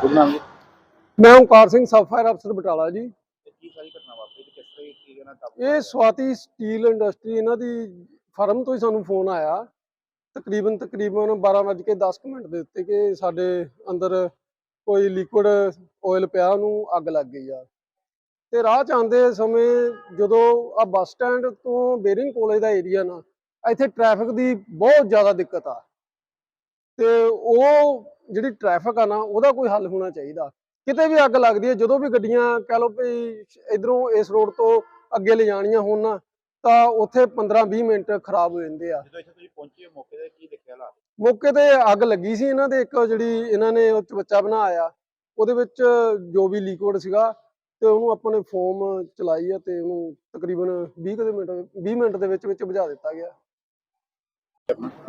ਸ਼ੁਭ ਨਾਮ ਜੀ। ਮੈਂ ਓਮਕਾਰ ਸਿੰਘ ਸਬ ਫਾਇਰ ਅਫਸਰ ਬਟਾਲਾ ਜੀ। ਤੇ ਕੀ ਸਾਰੀ ਘਟਨਾ ਵਾਪਰੀ ਤੇ ਕਿਸ ਤਰ੍ਹਾਂ ਕੀ ਕਹਿਣਾ ਟੱਪ ਇਹ ਸਵਾਤੀ ਸਟੀਲ ਇੰਡਸਟਰੀ ਇਹਨਾਂ ਦੀ ਫਰਮ ਤੋਂ ਹੀ ਸਾਨੂੰ ਫੋਨ ਆਇਆ। ਤਕਰੀਬਨ ਤਕਰੀਬਨ 12:10 ਮਿੰਟ ਦੇ ਉੱਤੇ ਕਿ ਸਾਡੇ ਅੰਦਰ ਕੋਈ ਲਿਕੁਇਡ ਆਇਲ ਪਿਆ ਉਹਨੂੰ ਅੱਗ ਲੱਗ ਗਈ ਆ। ਤੇ ਰਾਹ ਚ ਆਉਂਦੇ ਸਮੇਂ ਜਦੋਂ ਆ ਬੱਸ ਸਟੈਂਡ ਤੋਂ ਬੇਰਿੰਗ ਕਾਲਜ ਦਾ ਏਰੀਆ ਨਾ ਇੱਥੇ ਟ੍ਰੈਫਿਕ ਦੀ ਬਹੁਤ ਜ਼ਿਆਦਾ ਦਿੱਕਤ ਆ। ਤੇ ਉਹ ਜਿਹੜੀ ਟ੍ਰੈਫਿਕ ਆ ਨਾ ਉਹਦਾ ਕੋਈ ਹੱਲ ਹੋਣਾ ਚਾਹੀਦਾ। ਕਿਤੇ ਵੀ ਅੱਗ ਲੱਗਦੀ ਹੈ ਜਦੋਂ ਵੀ ਗੱਡੀਆਂ ਕਹਿ ਲਓ ਵੀ ਇਧਰੋਂ ਇਸ ਰੋਡ ਤੋਂ ਅੱਗੇ ਲੈ ਜਾਣੀਆਂ ਹੋਣ ਨਾ ਤਾਂ ਉੱਥੇ 15-20 ਮਿੰਟ ਖਰਾਬ ਹੋ ਜਾਂਦੇ ਆ। ਜਦੋਂ ਇੱਥੇ ਤੁਸੀਂ ਪਹੁੰਚੇ ਹੋ ਮੌਕੇ ਤੇ ਕੀ ਦੇਖਿਆ ਹਾਲਾਤ? ਮੌਕੇ ਤੇ ਅੱਗ ਲੱਗੀ ਸੀ ਇਹਨਾਂ ਦੇ ਇੱਕ ਜਿਹੜੀ ਇਹਨਾਂ ਨੇ ਉਹ ਚਵੱਚਾ ਬਣਾਇਆ ਉਹਦੇ ਵਿੱਚ ਜੋ ਵੀ ਲਿਕੁਇਡ ਸੀਗਾ ਤੇ ਉਹਨੂੰ ਆਪਾਂ ਨੇ ਫੋਮ ਚਲਾਈ ਆ ਤੇ ਉਹਨੂੰ ਤਕਰੀਬਨ 20 ਕੁ ਦੇ ਮਿੰਟ 20 ਮਿੰਟ ਦੇ ਵਿੱਚ ਵਿੱਚ ਬੁਝਾ ਦਿੱਤਾ ਗਿਆ।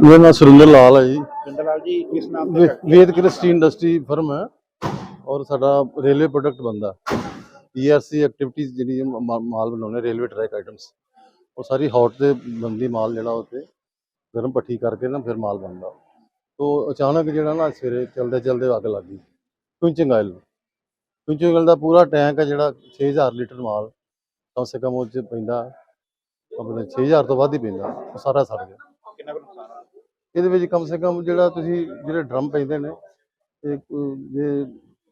ਮੇਰਾ ਨਾਮ ਸੁਰਿੰਦਰ ਲਾਲ ਹੈ ਜੀ। ਲਾਲ ਜੀ ਕਿਸ ਨਾਮ ਤੇ ਵੇ- ਵੇਦ ਕ੍ਰਿਸਟੀ ਇੰਡਸਟਰੀ ਫਰਮ ਹੈ ਔਰ ਸਾਡਾ ਰੇਲਵੇ ਪ੍ਰੋਡਕਟ ਬੰਦਾ ਈਆਰਸੀ ਐਕਟੀਵਿਟੀਜ਼ ਜਿਹੜੀ ਮਾ- ਮਾਲ ਬਣਾਉਣੇ ਰੇਲਵੇ ਟਰੈਕ ਆਈਟਮਸ ਉਹ ਸਾਰੀ ਹੌਟ ਤੇ ਬੰਦੀ ਮਾਲ ਜਿਹੜਾ ਉੱਤੇ ਗਰਮ ਪੱਠੀ ਕਰਕੇ ਨਾ ਫਿਰ ਮਾਲ ਬਣਦਾ। ਤੋ ਅਚਾਨਕ ਜਿਹੜਾ ਨਾ ਸਵੇਰੇ ਚਲਦੇ ਚਲਦੇ ਅੱਗ ਲੱਗ ਗਈ। ਕੁਇੰਚਿੰਗ ਆਇਲ। ਕੁਇੰਚਿੰਗ ਆਇਲ ਦਾ ਪੂਰਾ ਟੈਂਕ ਹੈ ਜਿਹੜਾ 6000 ਲੀਟਰ ਮਾਲ। ਕਮ ਸੇ ਕਮ ਉਹ 'ਚ ਪੈਂਦਾ। ਆਪਣੇ 6000 ਤੋਂ ਵੱਧ ਹੀ ਪੈਂਦਾ। ਉਹ ਸਾਰਾ ਸੜ ਗਿਆ। ਕਿੰਨਾ ਕੁ ਨੁਕਸਾਨ ਹੋਇਆ? ਇਹਦੇ ਵਿੱਚ ਕਮ ਸੇ ਕਮ ਜਿਹੜਾ ਤੁਸੀਂ ਜਿਹੜੇ ਡਰਮ ਪੈਂਦੇ ਨੇ ਇਹ ਜੇ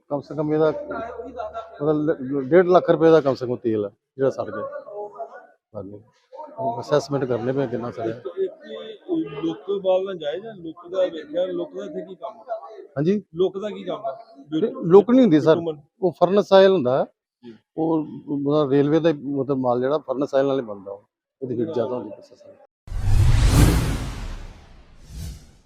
ਕਮ ਸੇ ਕਮ ਇਹਦਾ ਮਤਲਬ 1.5 ਲੱਖ ਰੁਪਏ ਦਾ ਕਮ ਸੇ ਕਮ ਤੇਲ ਹੈ ਜਿਹੜਾ ਸੜ ਗਿਆ। ਹਾਂਜੀ। ਅਸੈਸਮੈਂਟ ਕਰਨੇ ਪਏ ਕਿੰਨਾ ਸੜਿਆ। ਲੁੱਕ ਵਾਲ ਨਾ ਜਾਏ ਜਾਂ ਲੁੱਕ ਦਾ ਵੇਖਿਆ ਲੁੱਕ ਦਾ ਇੱਥੇ ਕੀ ਕੰਮ ਆ? ਹਾਂਜੀ। ਲੁੱਕ ਦਾ ਕੀ ਕੰਮ ਆ? ਲੁੱਕ ਨਹੀਂ ਹੁੰਦੀ ਸਰ। ਉਹ ਫਰਨਸ ਆਇਲ ਹੁੰਦਾ। ਉਹ ਰੇਲਵੇ ਦਾ ਮਤਲਬ ਮਾਲ ਜਿਹੜਾ ਫਰਨਸ ਆਇਲ ਨਾਲ ਬਣਦਾ ਉਹ। ਉਹਦੀ ਹੀਟ ਜ਼ਿਆਦਾ ਹੁੰਦੀ ਪ੍ਰੋਸੈਸ